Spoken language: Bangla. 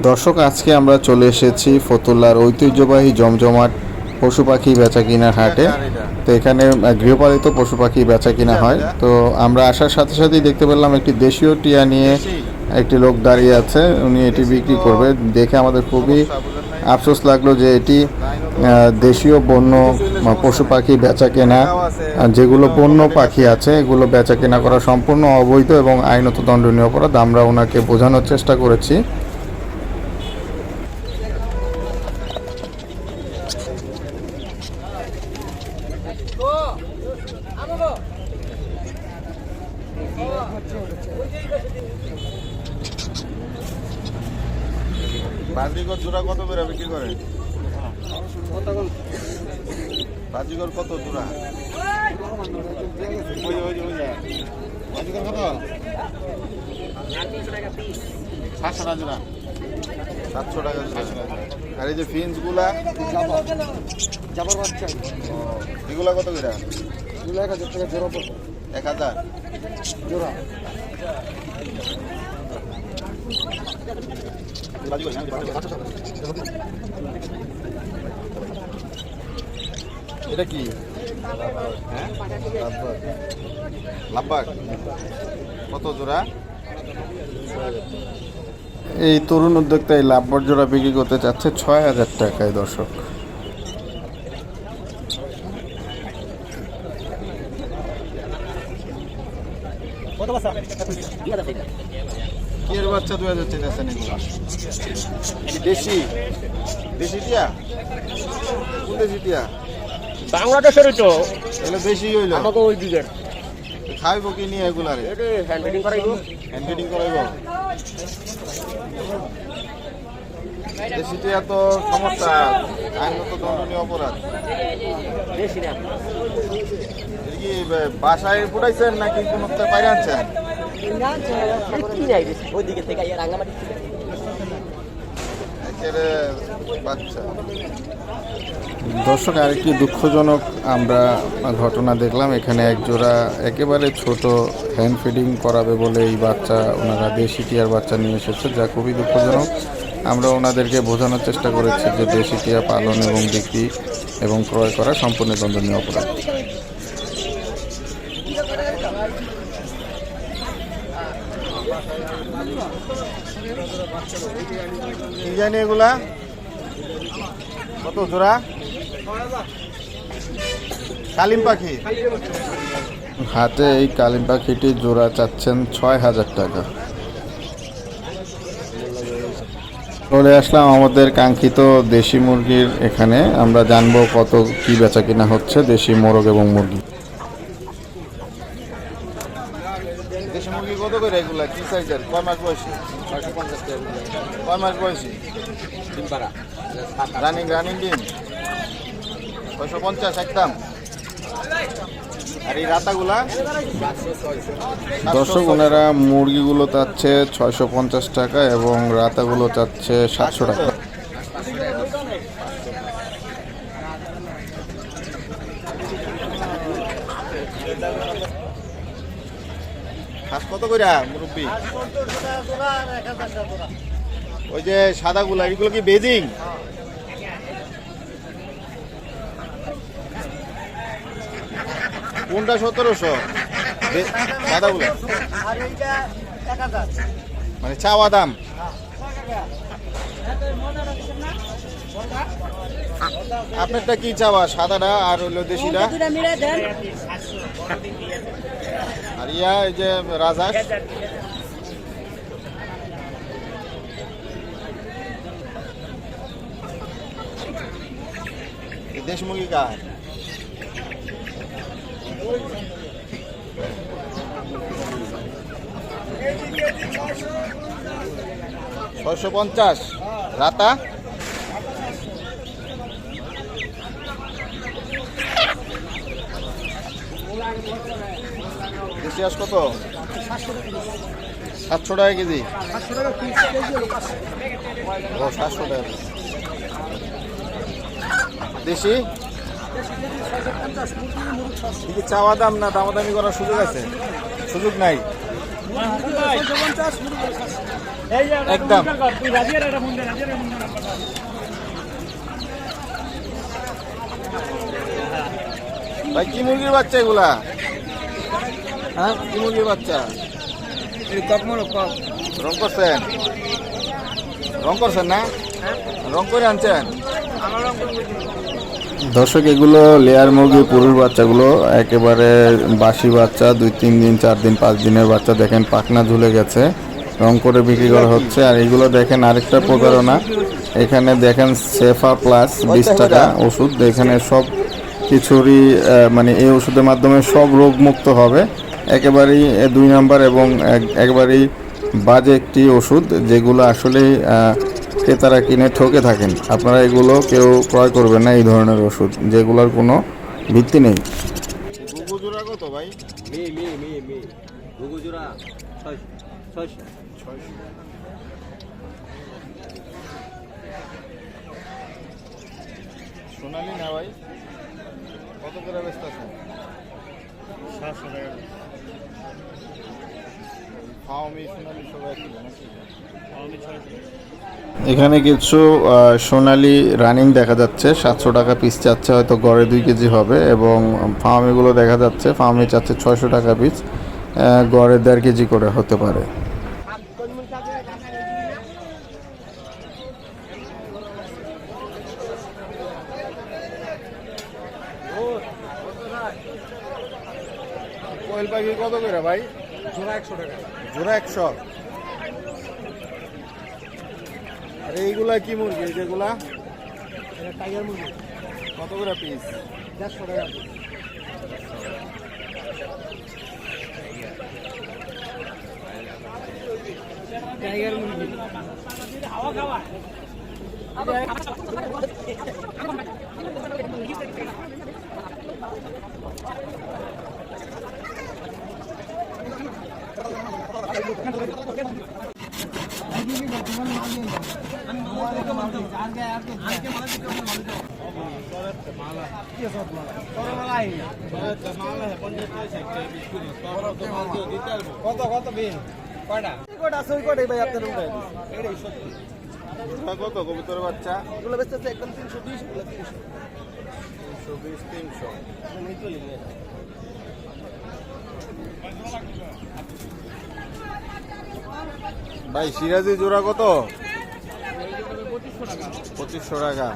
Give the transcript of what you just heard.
দর্শক, আজকে আমরা চলে এসেছি ফতুল্লার ঐতিহ্যবাহী জমজমাট পশু পাখি বেচা কিনার হাটে। তো এখানে গৃহপালিত পশু পাখি বেচা কিনা হয়। তো আমরা আসার সাথে সাথেই দেখতে পেলাম একটি দেশীয় টিয়া নিয়ে একটি লোক দাঁড়িয়ে আছে। উনি এটি বিক্রি করবে। দেখে আমাদের খুবই আফসোস লাগল যে এটি দেশীয় বন্য পশু পাখি বেচা কেনা যেগুলো বন্য পাখি আছে, এগুলো বেচা কেনা করা সম্পূর্ণ অবৈধ এবং আইনত দণ্ডনীয় অপরাধ। আমরা ওনাকে বোঝানোর চেষ্টা করেছি। বাজিগর জোড়া কত করে বিক্রি করে? বাজিগর কত জোড়া। বাজিগর কত? সাতশো টাকা জোড়া। সাতশো টাকা আর এই যে ফিন্সগুলা যাবার বাচ্চা এগুলা কত করে? দু লাখ হাজার টাকা জোড়া এক হাজার? জোড়া। এটা কি? হ্যাঁ? কত জোড়া? এই তরুণ উদ্যোক্তা এই লাভবর জোড়া বিক্রি করতে চাচ্ছে ছয় হাজার টাকায়, দর্শক কি এর বাচ্চা দুই হাজার চাইতেছেন এগুলো দেশি? দেশি টিয়া? কোন দেশি টিয়া? বাংলাদেশের তো। এগুলো দেশি হইল। আমাকে ওই দিকের খাইব কি নিয়ে এগুলারে? এটা হ্যান্ড রাইডিং করাইব। হ্যান্ড করাইব। দেশি টিয়া তো সমস্যা। আইনত দণ্ডনীয় অপরাধ। না। কি বাসায় ফুটাইছেন নাকি কোনো বাইরে আনছেন দর্শক, আরেকটি দুঃখজনক আমরা ঘটনা দেখলাম। এখানে এক জোড়া একেবারে ছোট হ্যান্ড ফিডিং করাবে বলে এই বাচ্চা, ওনারা দেশি টিয়ার বাচ্চা নিয়ে এসেছে, যা খুবই দুঃখজনক। আমরা ওনাদেরকে বোঝানোর চেষ্টা করেছি যে দেশি টিয়া পালন এবং বিক্রি এবং ক্রয় করা সম্পূর্ণ দণ্ডনীয় অপরাধ। কত জোড়া? কালিম পাখি? হাতে এই কালিম পাখিটি জোড়া চাচ্ছেন ছয় হাজার টাকা। চলে আসলাম আমাদের কাঙ্ক্ষিত দেশি মুরগির এখানে। আমরা জানব কত কি বেচা কিনা হচ্ছে দেশি মোরগ এবং মুরগি দেশি মুরগি কত করে এগুলা কি সাইজের কয় মাস বয়সী? কয় মাস বয়সী? রানিং রানিং ডিম। ছয়শো পঞ্চাশ একদম। আর এই রাতাগুলা? দর্শক ওনারা মুরগিগুলো চাচ্ছে ছয়শো পঞ্চাশ টাকা এবং রাতাগুলো চাচ্ছে সাতশো টাকা। কত করে মুরব্বী? ওই যে সাদাগুলা, এগুলো কি বেজিং? কোনটা সতেরোশো? সাদাগুলা। মানে চাওয়া দাম। আপনারটা কি চাওয়া, সাদাটা আর হইল দেশিটা? আর ইয়া এই যে রাজহাঁস এই দেশ মুরগি কার? ছয়শো পঞ্চাশ। রাতা? দেশি কত? সাতশো টাকা কেজি? ও, সাতশো টাকা। দেশি? চাওয়া দাম না, দামাদামি করার সুযোগ আছে? সুযোগ নাই? একদম। ভাই, কি মুরগির বাচ্চা এগুলা? হ্যাঁ কি মুরগির বাচ্চা? রং করছেন? রং করছেন না? রং করে আনছেন? দর্শক এগুলো লেয়ার মুরগির পুরুষ বাচ্চাগুলো একেবারে বাসি বাচ্চা দুই তিন দিন চার দিন পাঁচ দিনের বাচ্চা। দেখেন পাখনা ঝুলে গেছে। রং করে বিক্রি করা হচ্ছে। আর এগুলো দেখেন আরেকটা প্রতারণা। এখানে দেখেন সেফা প্লাস বিশ টাকা ওষুধ। এখানে সব কিছুরই মানে এই ওষুধের মাধ্যমে সব রোগ মুক্ত হবে। একেবারেই দুই নাম্বার এবং এক- একেবারেই বাজে একটি ওষুধ যেগুলো আসলেই আহ, ক্রেতারা কিনে ঠকে থাকেন। আপনারা এগুলো কেউ ক্রয় করবেন না এই ধরনের ওষুধ যেগুলোর কোনো ভিত্তি নেই। কত ভাই? সোনালি না ভাই? কত করে ব্যস্ত আছেন সাতশো টাকা। এখানে কিছু আহ, সোনালি রানিং দেখা যাচ্ছে। সাতশো টাকা পিস চাচ্ছে হয়তো গড়ে দুই কেজি হবে এবং ফার্মিগুলো দেখা যাচ্ছে। ফার্মি চাচ্ছে ছয়শো টাকা পিস আহ, গড়ে দেড় কেজি করে হতে পারে। পাখি কত করে ভাই? জোড়া একশো টাকা। জোড়া একশো। আর এইগুলা কি মুরগি? যেগুলা? টাইগার মুরগি। কত করে পিস দেড়শো টাকা। টাইগার মুরগি। কত কত বিন কয়টা কয়টা আছে ওই কয়টাই ভাই আপনার উঠাই এটাই সত্যি কত কবুতর বাচ্চা এগুলো বেচতেছে একদম তিনশো বিশ এগুলো তিনশো তিনশো বিশ তিনশো ভাই সিরাজি জোড়া কত? পঁচিশশো টাকা।